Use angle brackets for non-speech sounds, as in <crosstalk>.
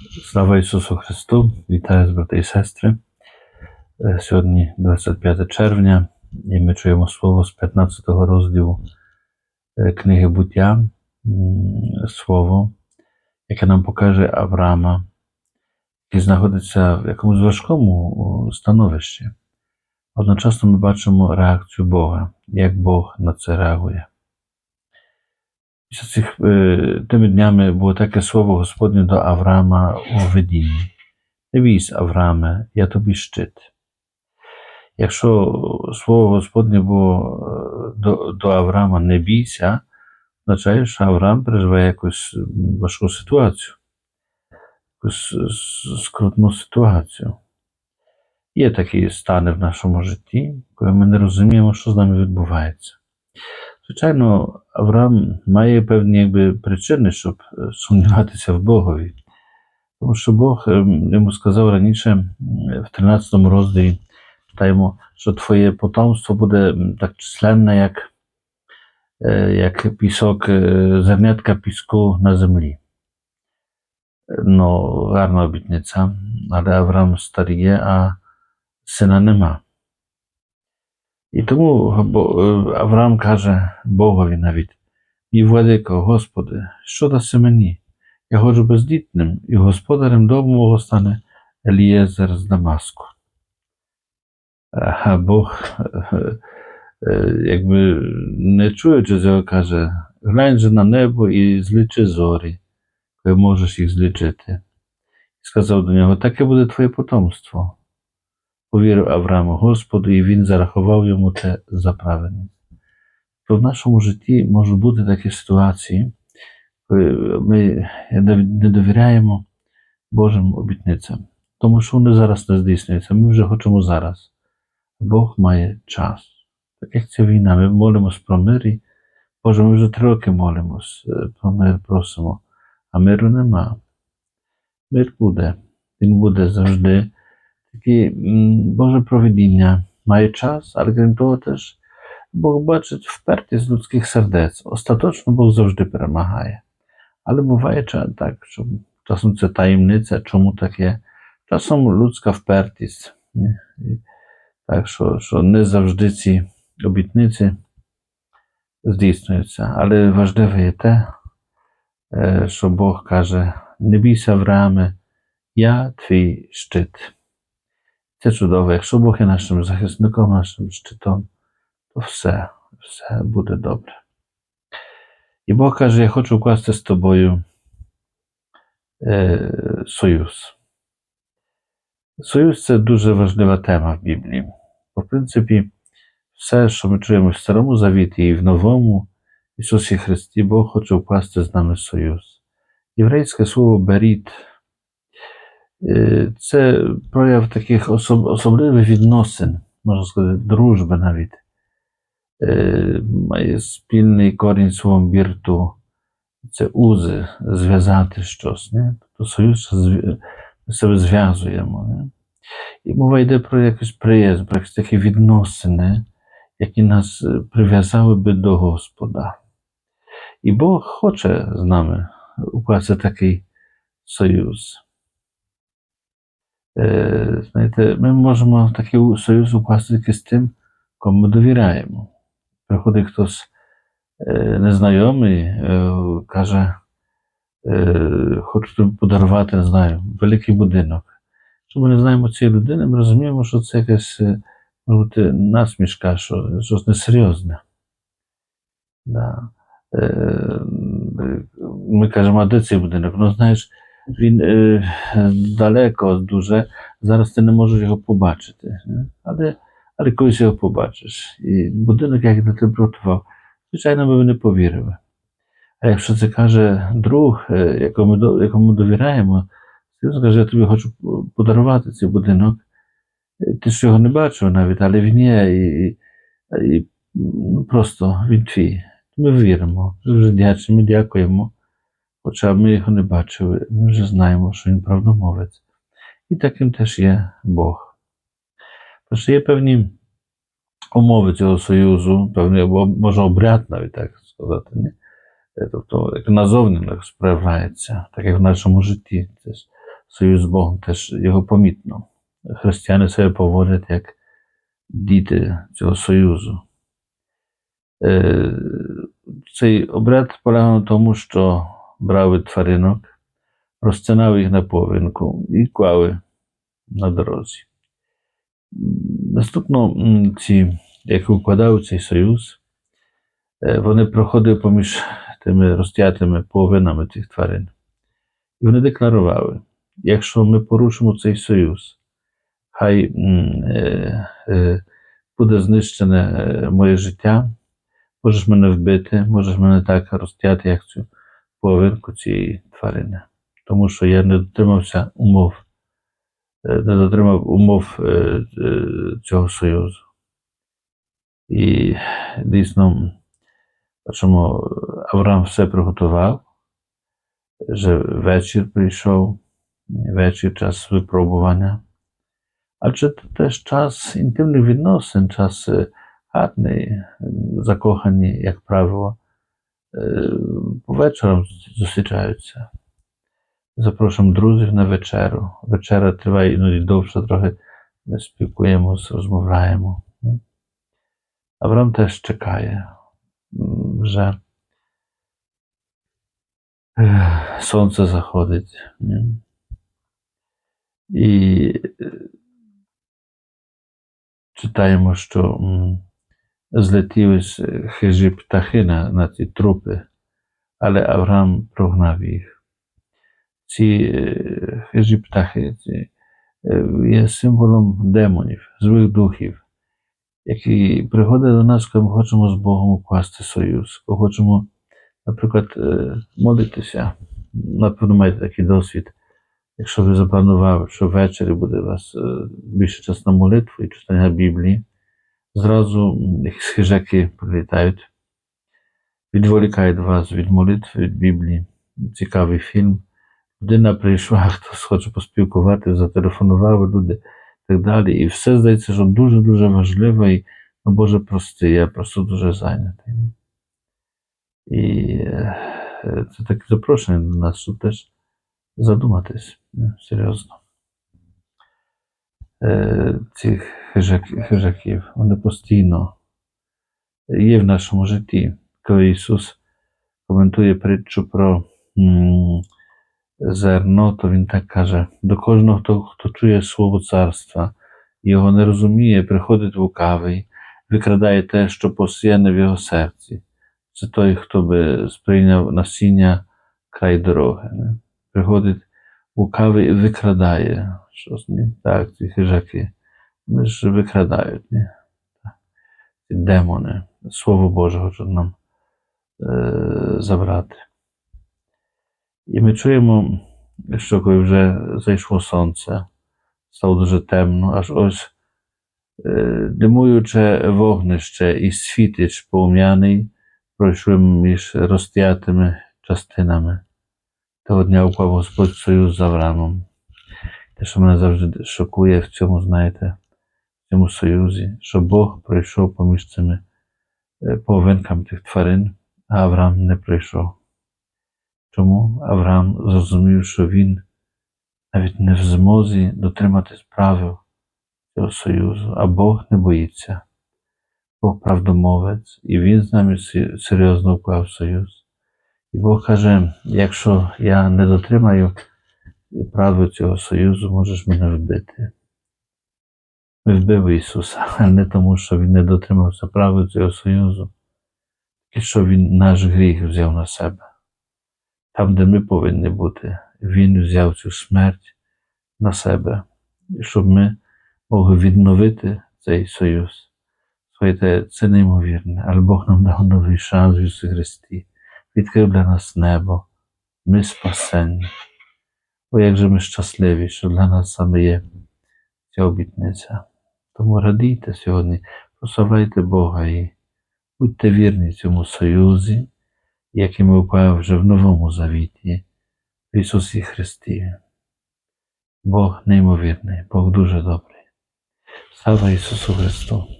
Слава Ісусу Христу! Вітаю брати і сестри. Е, Сьогодні 25 червня, і ми чуємо слово з 15 розділу е, книги буття, слово, яке нам покаже Авраама, який знаходиться в якомусь важкому становищі. Одночасно ми бачимо реакцію Бога, як Бог на це реагує. Після цих е, тими днями було таке слово Господнє до Авраама у видінні. Не бійся, Аврааме, я тобі щит. Якщо слово Господнє було е, до, до Авраама не бійся, означає, що Авраам переживає якусь важку ситуацію, якусь скрутну ситуацію. Є такі стани в нашому житті, коли ми не розуміємо, що з нами відбувається. Звичайно, Авраам має певні якби, причини, щоб е, сумніватися в Богові. Тому що Бог е, йому сказав раніше в 13 розділі, читаємо, що твоє потомство буде так численне, як, е, як пісок, е, зернятка піску на землі. Ну, гарна обітниця, але Авраам старіє, а сина нема. І тому е, Авраам каже Богові навіть: Мій владико, Господи, що даси мені? Я ходжу бездітним, і господарем дому мого стане Елієзер з Дамаску. А Бог, е, якби не чуючи цього, каже: глянь же на небо і злічи зорі, коли можеш їх злічити. І сказав до нього: таке буде твоє потомство. Повірив Авраам Господу, і він зарахував йому це за праведність. То в нашому житті можуть бути такі ситуації, коли ми не довіряємо Божим обітницям, тому що вони зараз не здійснюються. Ми вже хочемо зараз. Бог має час. Так як ця війна, ми молимось про мир, і Боже, ми вже три роки молимось е, про мир, просимо, а миру нема. Мир буде, він буде завжди. Таке м, Боже провидіння має час, але крім того, теж Бог бачить впертість людських сердець. Остаточно Бог завжди перемагає. Але буває ча- так, що часом це таємниця, чому так є. Часом людська впертість. Ні? І Так що, що не завжди ці обітниці здійснюються. Але важливе є те, е, що Бог каже: не бійся Аврааме, я твій щит. Це чудово. Якщо Бог є нашим захисником, нашим щитом, то все, все буде добре. І Бог каже: Я хочу укласти з тобою е, союз. Союз це дуже важлива тема в Біблії. Бо, в принципі, все, що ми чуємо в Старому Завіті і в Новому Ісусі Христі, Бог хоче укласти з нами союз. Єврейське слово беріт Це прояв таких особ, особливих відносин, можна сказати, дружби навіть. Е, Має спільний корінь словом бірту. Це узи, зв'язати щось. Не? Тобто союз себе зв'язуємо. Не? І мова йде про якусь приязнь, про якісь такі відносини, які нас е, прив'язали би до Господа. І Бог хоче з нами укласти такий союз. Е, знаєте, ми можемо такий союз укласти тільки з тим, кому ми довіряємо. Приходить хтось е, незнайомий, е, каже, хочу подарувати, не знаю, великий будинок. Якщо ми не знаємо цієї людини, ми розуміємо, що це якась може бути насмішка, що щось несерйозне. Да. Ми кажемо, а де цей будинок? Ну, знаєш, він е, далеко дуже, зараз ти не можеш його побачити. Не? Але, але колись його побачиш. І будинок, як тебе приготував, звичайно, ми б не повірили. А якщо це каже друг, е, якому, якому довіряємо, він каже, я тобі хочу подарувати цей будинок. Е, Ти ж його не бачив навіть, але він є, і, і ну, просто він твій. Ми віримо, дуже вдячні, ми дякуємо. Хоча ми його не бачили, ми вже знаємо, що він правдомовець. І таким теж є Бог. Тож є певні умови цього союзу, або може обряд навіть так сказати. Не? Е, Тобто, як назовні справляється, так як в нашому житті. Це ж союз з Богом теж його помітно. Християни себе поводять як діти цього союзу. Е, Цей обряд полягав на тому, що брали тваринок, розтинали їх на повинку і клали на дорозі. Наступно ці, як укладали цей союз, е, вони проходили поміж тими розтятими половинами цих тварин. І вони декларували: якщо ми порушимо цей союз, хай е, е, буде знищене е, моє життя, можеш мене вбити, можеш мене так розтяти, як цю половинку цієї тварини. Тому що я не дотримався умов, е, не дотримав умов е, е, цього союзу. І дійсно, бачимо, Авраам все приготував, вже вечір прийшов, вечір час випробування. Адже це теж час інтимних відносин, час гарний, е, закохані, як правило, вечором зустрічаються. Запрошуємо друзів на вечеру. Вечера триває іноді довше трохи. Ми спілкуємося, розмовляємо. Авраам теж чекає, вже е, сонце заходить. І е, читаємо, що злетіли хижі птахи на, на ці трупи, але Авраам прогнав їх. Ці хижі птахи ці, є символом демонів, злих духів, які приходять до нас, коли ми хочемо з Богом укласти союз, коли хочемо, наприклад, молитися. Напевно, маєте такий досвід. Якщо ви запланували, що ввечері буде у вас більше час на молитву і читання Біблії, зразу якісь хижаки прилітають, відволікають вас від молитви, від Біблії. Цікавий фільм. Людина прийшла, <laughs> хтось хоче поспілкувати, зателефонували люди і так далі. І все здається, що дуже-дуже важливо, і ну, Боже, прости, я просто дуже зайнятий. І е, це таке запрошення до нас, щоб теж задуматись серйозно. Е, Цих хижак- хижаків, вони постійно є в нашому житті. Коли Ісус коментує притчу про зерно, то Він так каже: до кожного, хто, хто чує слово царства, його не розуміє, приходить лукавий, викрадає те, що посіяне в його серці. Це той, хто би сприйняв насіння край дороги. Не? Приходить лукавий і викрадає щось, ні? Так, ці хижаки. Вони ж викрадають, ні? Так. Ці демони, Слово Боже хочуть нам е, забрати. І ми чуємо, що коли вже зайшло сонце, стало дуже темно, аж ось е, димуюче вогнище і світич полум'яний пройшли між розтятими частинами. Того дня уклав Господь союз з Авраамом. Те, що мене завжди шокує цьому, союзі, що Бог пройшов поміж цими е, половинками тих тварин, а Авраам не пройшов. Чому Авраам зрозумів, що він навіть не в змозі дотриматись правил цього союзу, а Бог не боїться. Бог правдомовець, і він з нами серйозно вклав союз. І Бог каже: якщо я не дотримаю правил цього союзу, можеш мене вбити. Ми вбив Ісуса, але не тому, що Він не дотримався правил цього союзу, і що Він наш гріх взяв на себе. Там, де ми повинні бути, Він взяв цю смерть на себе, щоб ми могли відновити цей союз. Слухайте, це неймовірне, але Бог нам дав новий шанс в Ісусі Христі, відкрив для нас небо, ми спасені. О, як же ми щасливі, що для нас саме є ця обітниця. Тому радійте сьогодні, прославляйте Бога і будьте вірні цьому союзі, який ми впав вже в Новому Завіті, в Ісусі Христі. Бог неймовірний, Бог дуже добрий. Слава Ісусу Христу!